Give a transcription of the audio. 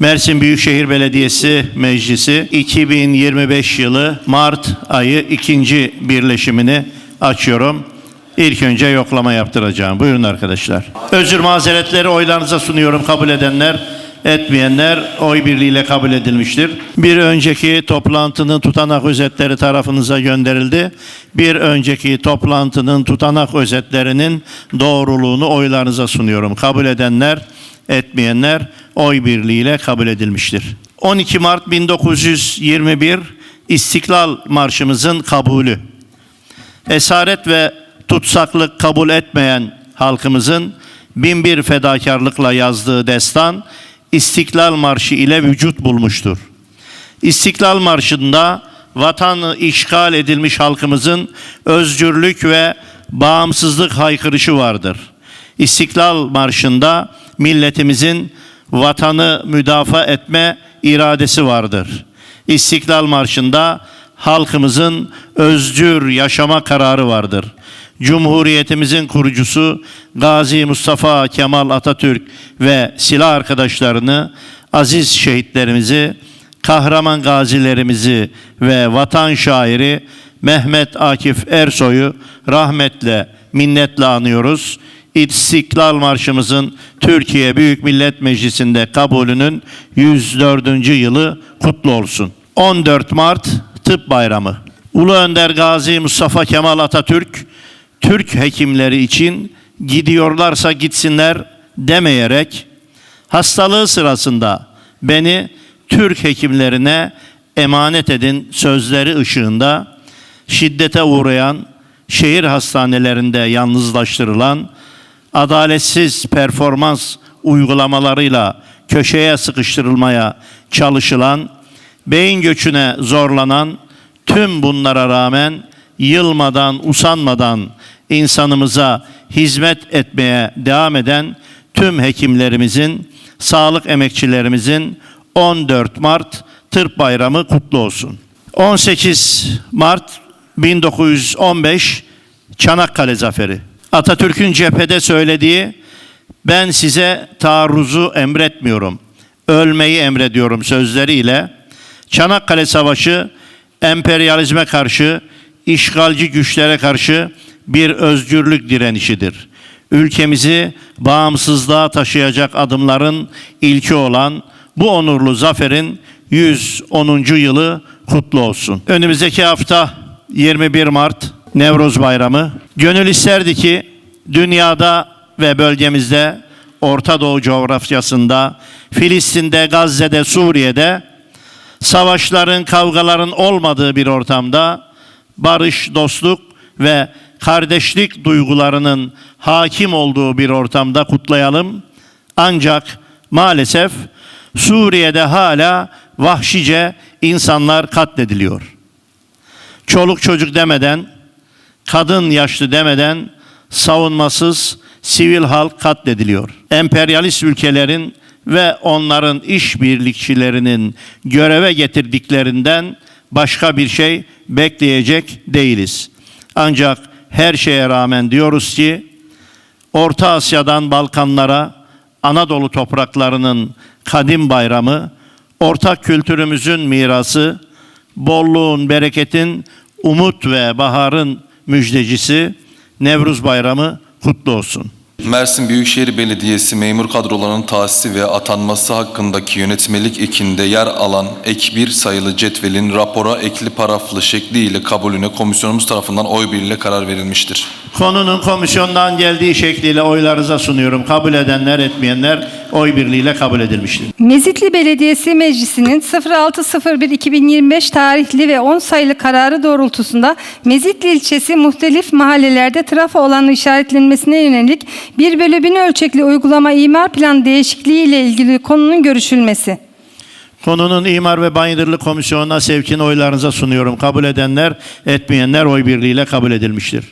Mersin Büyükşehir Belediyesi Meclisi 2025 yılı Mart ayı ikinci birleşimini açıyorum. İlk önce yoklama yaptıracağım. Buyurun arkadaşlar. Özür mazeretleri oylarınıza sunuyorum. Kabul edenler, etmeyenler oy birliğiyle kabul edilmiştir. Bir önceki toplantının tutanak özetleri tarafınıza gönderildi. Bir önceki toplantının tutanak özetlerinin doğruluğunu oylarınıza sunuyorum. Kabul edenler, etmeyenler oy birliğiyle kabul edilmiştir. 12 Mart 1921 İstiklal Marşımızın kabulü. Esaret ve tutsaklık kabul etmeyen halkımızın binbir fedakarlıkla yazdığı destan İstiklal Marşı ile vücut bulmuştur. İstiklal Marşı'nda vatanı işgal edilmiş halkımızın özgürlük ve bağımsızlık haykırışı vardır. İstiklal Marşı'nda milletimizin vatanı müdafaa etme iradesi vardır. İstiklal Marşı'nda halkımızın özgür yaşama kararı vardır. Cumhuriyetimizin kurucusu Gazi Mustafa Kemal Atatürk ve silah arkadaşlarını, aziz şehitlerimizi, kahraman gazilerimizi ve vatan şairi Mehmet Akif Ersoy'u rahmetle, minnetle anıyoruz. İstiklal Marşımızın Türkiye Büyük Millet Meclisi'nde kabulünün 104. yılı kutlu olsun. 14 Mart Tıp Bayramı. Ulu Önder Gazi Mustafa Kemal Atatürk Türk hekimleri için gidiyorlarsa gitsinler demeyerek hastalığı sırasında beni Türk hekimlerine emanet edin sözleri ışığında şiddete uğrayan, şehir hastanelerinde yalnızlaştırılan, adaletsiz performans uygulamalarıyla köşeye sıkıştırılmaya çalışılan, beyin göçüne zorlanan, tüm bunlara rağmen yılmadan, usanmadan insanımıza hizmet etmeye devam eden tüm hekimlerimizin, sağlık emekçilerimizin 14 Mart Tıp Bayramı kutlu olsun. 18 Mart 1915 Çanakkale Zaferi. Atatürk'ün cephede söylediği ben size taarruzu emretmiyorum, ölmeyi emrediyorum sözleriyle Çanakkale Savaşı emperyalizme karşı, işgalci güçlere karşı bir özgürlük direnişidir. Ülkemizi bağımsızlığa taşıyacak adımların ilki olan bu onurlu zaferin 110. yılı kutlu olsun. Önümüzdeki hafta 21 Mart Nevruz Bayramı. Gönül isterdi ki dünyada ve bölgemizde Orta Doğu coğrafyasında, Filistin'de, Gazze'de, Suriye'de savaşların, kavgaların olmadığı bir ortamda barış, dostluk ve kardeşlik duygularının hakim olduğu bir ortamda kutlayalım. Ancak maalesef Suriye'de hala vahşice insanlar katlediliyor. Çoluk çocuk demeden, kadın yaşlı demeden savunmasız sivil halk katlediliyor. Emperyalist ülkelerin ve onların işbirlikçilerinin göreve getirdiklerinden başka bir şey bekleyecek değiliz. Ancak her şeye rağmen diyoruz ki Orta Asya'dan Balkanlara Anadolu topraklarının kadim bayramı, ortak kültürümüzün mirası, bolluğun, bereketin, umut ve baharın müjdecisi Nevruz Bayramı kutlu olsun. Mersin Büyükşehir Belediyesi memur kadrolarının tahsisi ve atanması hakkındaki yönetmelik ekinde yer alan ek 1 sayılı cetvelin rapora ekli paraflı şekliyle kabulüne komisyonumuz tarafından oy birliğiyle karar verilmiştir. Konunun komisyondan geldiği şekliyle oylarınıza sunuyorum. Kabul edenler, etmeyenler oy birliğiyle kabul edilmiştir. Mezitli Belediyesi Meclisi'nin 06.01.2025 tarihli ve 10 sayılı kararı doğrultusunda Mezitli ilçesi muhtelif mahallelerde trafo alanı işaretlenmesine yönelik 1 bölü 1000 ölçekli uygulama imar planı değişikliği ile ilgili konunun görüşülmesi. Konunun İmar ve Bayındırlık Komisyonu'na sevkini oylarınıza sunuyorum. Kabul edenler, etmeyenler oy birliğiyle kabul edilmiştir.